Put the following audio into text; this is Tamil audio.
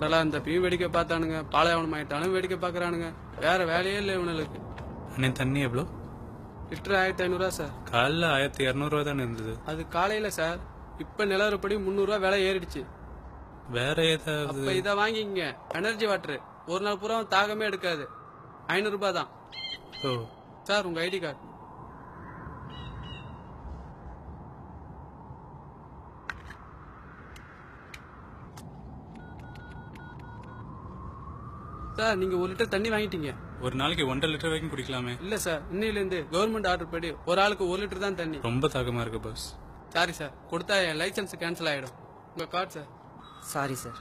இப்படெல்லாம் இந்த பீ வேடிக்கை பார்த்தானுங்க பாலைவனம் ஆயிட்டாலும் வேடிக்கை பார்க்கறானுங்க. வேற வேலையே இல்லை இவனுக்கு. அண்ணே தண்ணி எவ்வளோ? லிட்டர் ஆயிரத்தி ஐநூறுரூவா சார். காலைல ஆயிரத்தி இரநூறுவா தானே இருந்தது? அது காலையில சார். இப்ப நிலவரப்படி முந்நூறுரூவா விலை ஏறிடுச்சு. வேற ஏதாவது? இதை வாங்கிக்கங்க. எனர்ஜி வாட்டர் ஒரு நாள் பூரா தாகமே எடுக்காது. ஐநூறு ரூபாய் தான். ஓ. சார் உங்க ஐடி கார்டு. சார் நீங்க ஒரு லிட்டர் தண்ணி வாங்கிட்டீங்க. ஒரு நாளைக்கு ஒன்றரை லிட்டர் வரைக்கும் குடிக்கலாமே. இல்ல சார் இன்னையில இருந்து கவர்மெண்ட் ஆர்டர் படி ஒரு ஆளுக்கு ஒரு லிட்டர் தான் தண்ணி. ரொம்ப தாகமா இருக்கு பாஸ் சாரி சார் கொடுத்தா என் லைசன்ஸ் கேன்சல் ஆயிடும். உங்க கார்டு சார். Sorry sir.